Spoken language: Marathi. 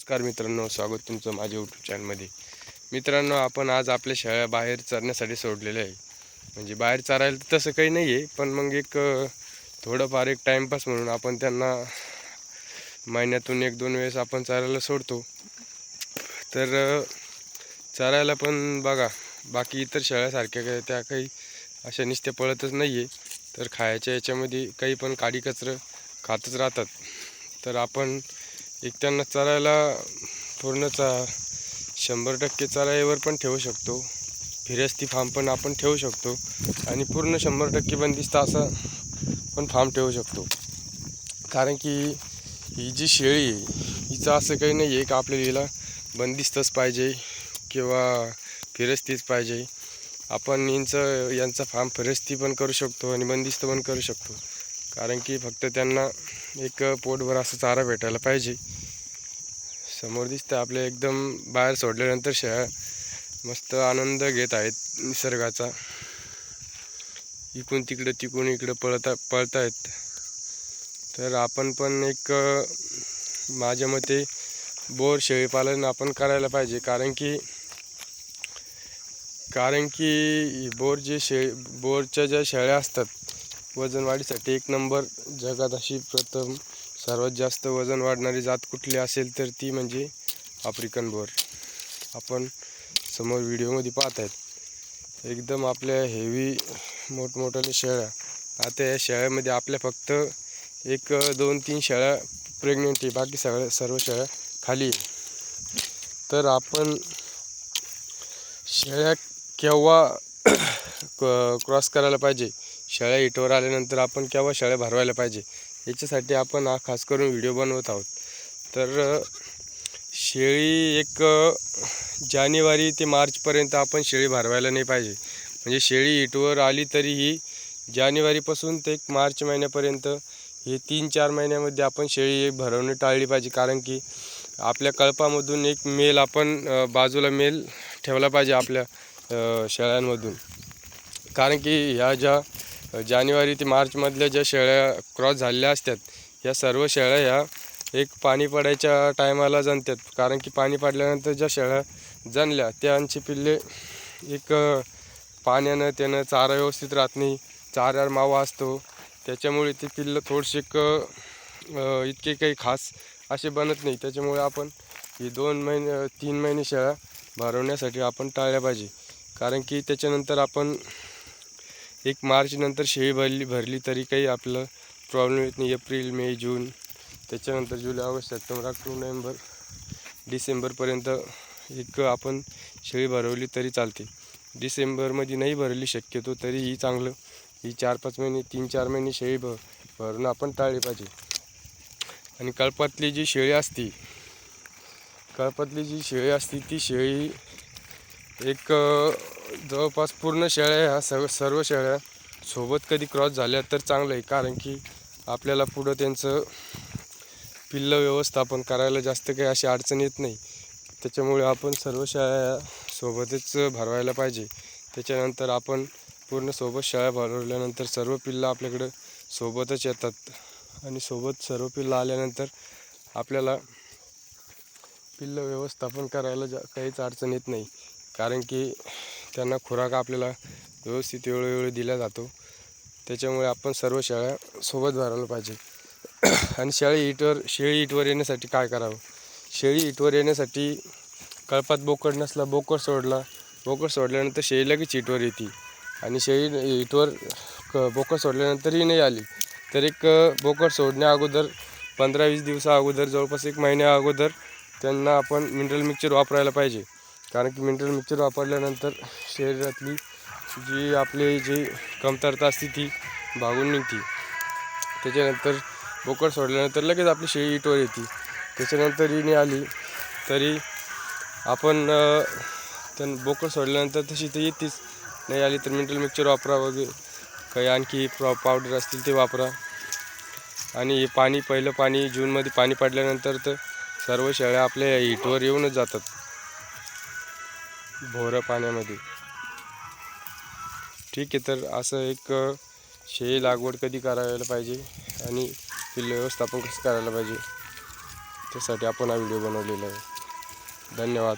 नमस्कार मित्रांनो स्वागत तुमचं माझ्या यूट्यूब चॅनलमध्ये मित्रांनो आपण आज आपल्या शेळ्या बाहेर चरण्यासाठी सोडलेल्या आहे. म्हणजे बाहेर चरायला तर तसं काही नाही आहे पण मग एक थोडंफार एक टाईमपास म्हणून आपण त्यांना महिन्यातून एक दोन वेळेस आपण चरायला सोडतो. तर चरायला पण बघा बाकी इतर शेळ्यासारख्या काही त्या काही अशा निस्त्या पळतच नाही आहे तर खायच्या याच्यामध्ये काही पण काडी कचरं खातच राहतात. तर आपण एक त्यांना चरायला पूर्ण चा शंभर टक्के चराईवर पण ठेवू शकतो. फिरस्ती फार्म पण आपण ठेवू शकतो. आणि पूर्ण शंभर टक्के बंदिस्त असा पण फार्म ठेवू शकतो. कारण की ही जी शेळी आहे हिचं असं काही नाही आहे का आपल्याला हिला बंदिस्तच पाहिजे किंवा फिरस्तीच पाहिजे. आपण यांचं यांचा फार्म फिरस्ती पण करू शकतो आणि बंदिस्त पण करू शकतो. कारण की फक्त त्यांना एक पोटभर असं चारा भेटायला पाहिजे. समोर दिसतं आपले एकदम बाहेर सोडल्यानंतर शेळ्या मस्त आनंद घेत आहेत निसर्गाचा. इकडून तिकडं तिकडून इकडं पळता पळतायत. तर आपण पण एक माझ्या मते बोर शेळीपालन आपण करायला पाहिजे. कारण की कारण की बोर जे शे बोरच्या ज्या शेळ्या असतात वजन वाढीसाठी एक नंबर जगात अशी प्रथम सर्वात जास्त वजन वाढणारी जात कुठली असेल तर ती म्हणजे आफ्रिकन बोर. आपण समोर व्हिडिओमध्ये पाहत आहेत एकदम आपल्या हेवी मोठमोठ्याल्या शेळ्या. आता या शेळ्यामध्ये आपल्या फक्त एक दोन तीन शेळ्या प्रेग्नेंट आहे. बाकी सगळ्या सर्व शेळ्या खाली तर आपण शेळ्या केव्हा क्रॉस करायला पाहिजे? शेळ्या हिटवर आल्यानंतर आपण केव्हा शेळ्या भरवायला पाहिजे याच्यासाठी आपण हा खास करून व्हिडिओ बनवत आहोत. तर शेळी एक जानेवारी ते मार्चपर्यंत आपण शेळी भरवायला नाही पाहिजे. म्हणजे शेळी हिटवर आली तरी ही जानेवारीपासून ते एक मार्च महिन्यापर्यंत हे तीन चार महिन्यामध्ये आपण शेळी भरवणे टाळली पाहिजे. कारण की आपल्या कळपामधून एक मेल आपण बाजूला मेल ठेवला पाहिजे आपल्या शेळ्यांमधून कारण की ह्या ज्या जानेवारी ते मार्चमधल्या ज्या शेळ्या क्रॉस झालेल्या असतात या सर्व शेळ्या ह्या एक पाणी पडायच्या टायमाला जणतात कारण की पाणी पडल्यानंतर ज्या शेळ्या जणल्या त्यांची पिल्ले एक पाण्यानं त्यानं चारा व्यवस्थित राहत नाही चाऱ्यावर मावा असतो. त्याच्यामुळे ते पिल्लं थोडीशी क इतके काही खास असे बनत नाही. त्याच्यामुळे आपण ही दोन महिने तीन महिने शेळ्या भरवण्यासाठी आपण टाळल्या पाहिजे. कारण की त्याच्यानंतर आपण एक मार्चनंतर शेळी भरली भरली तरी काही आपलं प्रॉब्लेम येत नाही. एप्रिल मे जून त्याच्यानंतर जुलै ऑगस्ट सप्टेंबर ऑक्टोबर नोव्हेंबर डिसेंबरपर्यंत एक आपण शेळी भरवली तरी चालते. डिसेंबरमध्ये नाही भरली शक्यतो तरीही चांगलं. ही चार पाच महिने तीन चार महिने शेळी भ भरून आपण टाळली पाहिजे. आणि कळपातली जी शेळी असती कळपातली जी शेळी असती ती शेळी एक जवळपास पूर्ण शेळ्या ह्या सर्व सर्व शेळ्या सोबत कधी क्रॉस झाल्या तर चांगलं आहे. कारण की आपल्याला पुढं त्यांचं पिल्लं व्यवस्थापन करायला जास्त काही अशी अडचण येत नाही. त्याच्यामुळे आपण सर्व शेळ्या सोबतच भरवायला पाहिजे. त्याच्यानंतर आपण पूर्ण सोबत शाळा भरवल्यानंतर सर्व पिल्लं आपल्याकडं सोबतच येतात. आणि सोबत सर्व पिल्लं आल्यानंतर आपल्याला पिल्लं व्यवस्थापन करायला जा काहीच अडचण येत नाही. कारण की त्यांना खुराक आपल्याला व्यवस्थित वेळोवेळी दिला जातो. त्याच्यामुळे आपण सर्व शेळ्या सोबत भरायला पाहिजे. आणि शेळी इटवर शेळी इटवर येण्यासाठी काय करावं? शेळी इटवर येण्यासाठी कळपात बोकड नसला बोकड सोडला बोकड सोडल्यानंतर शेळी लगेच इटवर येते. आणि शेळी इटवर क बोकड सोडल्यानंतरही नाही आली. तर एक बोकड सोडण्या अगोदर पंधरा वीस दिवसा अगोदर जवळपास एक महिन्या अगोदर त्यांना आपण मिनरल मिक्सचर वापरायला पाहिजे. कारण की मिनरल मिक्चर वापरल्यानंतर शरीरातली जी आपली जी कमतरता असते ती भागून निघते. त्याच्यानंतर बोकड सोडल्यानंतर लगेच आपली शेळी इटवर येते. त्याच्यानंतर इणी आली तरी आपण अ, त्यां बोकड सोडल्यानंतर तशी तर येतेच. नाही आली तर मिनरल मिक्चर वापरा वगैरे. काही आणखी प्रॉ पावडर असतील ते वापरा. आणि हे पाणी पहिलं पाणी जूनमध्ये पाणी पडल्यानंतर तर सर्व शेळ्या आपल्या हिटवर येऊनच जातात. भोरं पाण्यामध्ये. ठीक आहे तर असं एक शेळी लागवड कधी करायला पाहिजे आणि तिला व्यवस्थापन कसं करायला पाहिजे? त्यासाठी आपण हा व्हिडिओ बनवलेला आहे. धन्यवाद.